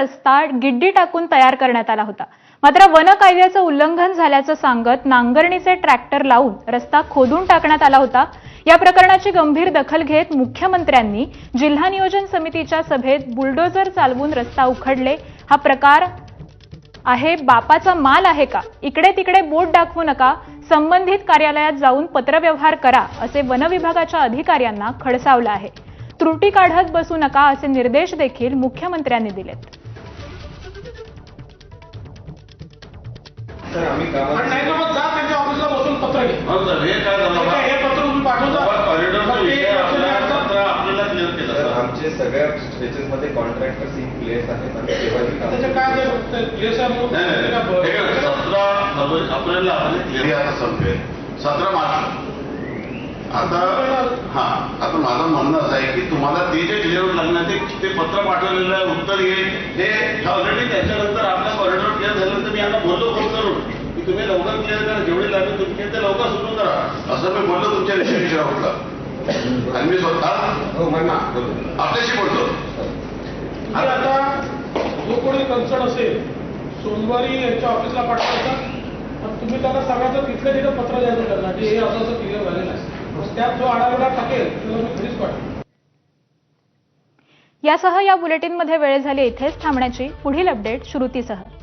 रस्ता गिड्डी टाकून तयार करण्यात आला होता. मात्र वन कायद्याचं उल्लंघन झाल्याचं सांगत नांगरणीचे ट्रॅक्टर लावून रस्ता खोदून टाकण्यात आला होता. या प्रकरणाची गंभीर दखल घेत मुख्यमंत्र्यांनी जिल्हा नियोजन समितीच्या सभेत बुलडोझर चालवून रस्ता उखडले. हा प्रकार आहे बापाचा माल आहे का? इकडे तिकडे बोट दाखवू नका. संबंधित कार्यालयात जाऊन पत्रव्यवहार करा असे वनविभागाच्या अधिकाऱ्यांना खडसावलं आहे. त्रुटी काढत बसू नका असे निर्देश देखील मुख्यमंत्र्यांनी दिलेत. आम्ही पण गावात नाही तर मग जा त्यांच्या ऑफिसला बसून पत्र घे. हो सर हे काय झालं? हे पत्र तुम्ही पाठवता कॉरिडॉरचा मग ते विषय तुम्ही आपल्या आता- पत्र आपल्याला क्लिअर केला सर सर. आमचे सगळ्या स्टेचेस मध्ये कॉन्ट्रॅक्टर इन प्लेस आहेत आणि सेवाही काम त्याचं काय ते प्लेस आहे म्हणून नाही नाही, ते काय नाही. हे काय, ब- सतरा फरवरी- अप्रिलला आपण क्लिअर आता संपेल. सतरा मार्च. आता हा आता माझं म्हणणं असं आहे की तुम्हाला ते जे क्लिअर लागणार ते ते पत्र पाठवलेलं आहे उत्तर येईल. हे ऑलरेडी त्याच्यानंतर की तुम्ही लवकर क्लिअर करा जेवढे लागेल तुमचे ते लवकर सुरू करा असं मी बोललो तुमच्या विषयी राहुलला आणि मी स्वतः हो म्हणा आपल्याशी बोलतो. तुम्ही आता जो कोणी कन्सर्न असेल सोमवारी यांच्या ऑफिसला पाठवायचा पण तुम्ही त्यांना सांगायचं तिथल्या तिथं पत्र द्यायचं त्यांना की हे असं असं क्लिअर झालेलं आहे. मग त्यात जो आढावा टाकेल त्याला मी घरीच पाठवेन. यासह या बुलेटिनमध्ये वेळ झाली इथेच थांबण्याची पुढील अपडेट श्रुतीसह.